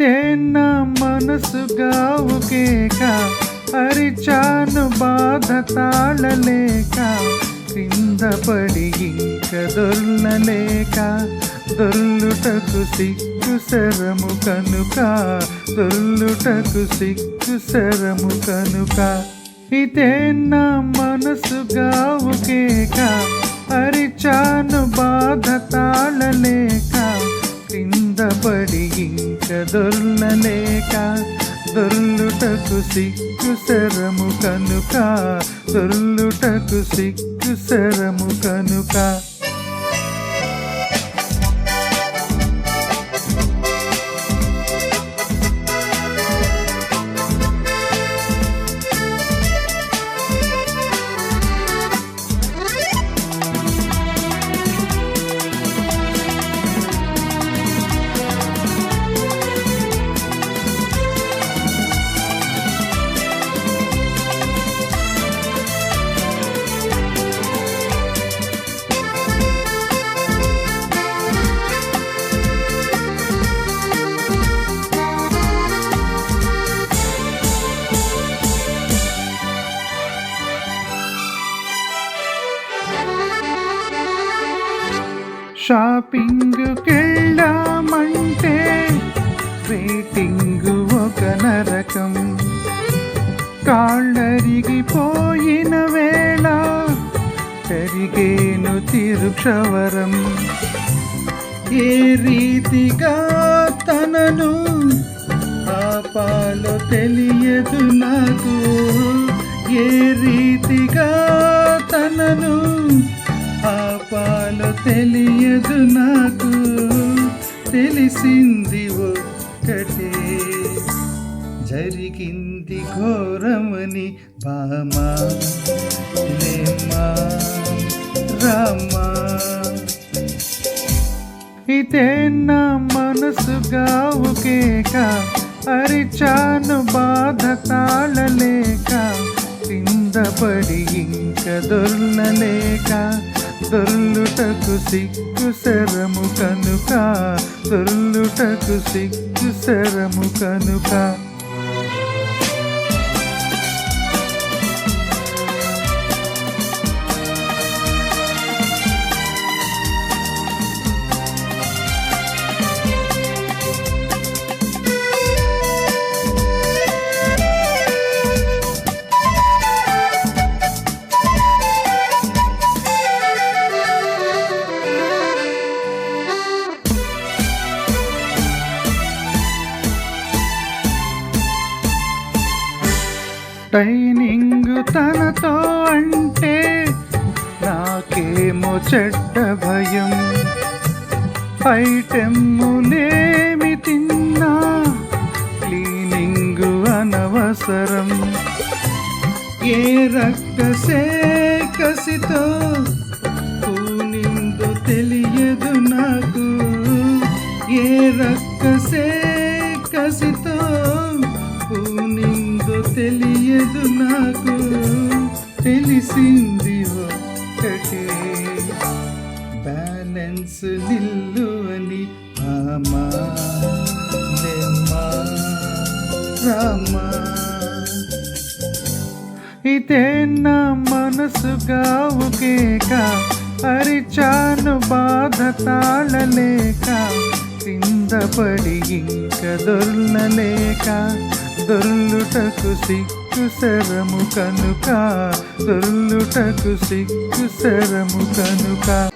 ఇదే నా మనసు గావుకేక అరిచాను బాధ తాళలేక. కింద పడి ఇంక దొర్లలేక. దొల్లుటకు సిక్కు శరము కనుక. దొల్లుటకు సిక్కు శరము కనుక. ఇదే నా మనసు గావుకేక అరిచాను బాధ తాళలేక. కిందపడి ఇంక దొర్లలేక దొర్లుటకు సిక్కు శరము కనుక దొర్లుటకు సిక్కు శరము కనుక. షాపింగ్కెళ్ళామంటే వెయిటింగ్ ఒక నరకం. కాళ్ళరిగిపోయిన వేళ పెరిగేను తిరుక్షవరం. ఏ రీతిగా తనను ఆపాలో తెలియదు నాకు. ఏ రీతిగా తనను తెలియదు నాకు. తెలిసింది ఒక్కటే. జరిగింది ఘోరమని బామా లేమా రామా. ఇదే నా మనసుగా ఒకేక అరిచాను బాధ తాళలేక. కింద పడి ఇంక దొల్లలేక దొల్లుటకు సిగ్గు శరము కనుక దొల్లుటకు సిగ్గు శరము కనుక. ట్రైనింగ్ తనతో అంటే నాకేమో చెడ్డ భయం. ఐటెమ్ములేమి తిన్నా క్లీనింగ్ అనవసరం. ఏ రక్త కసితో తెలియదు నాకు. తెలిసింది ఒక్కటే. బ్యాలెన్స్ నిల్లు అని ఆమా రామా. ఇదే నా మనసు గావుకేక అరిచాను బాధ తాళలేక కింద పడి ఇంక దొర్లలేక దొర్లుటకు సిగ్గు సిక్కు శరము కనుక దొల్లుటకు సిక్కు శరము కనుక.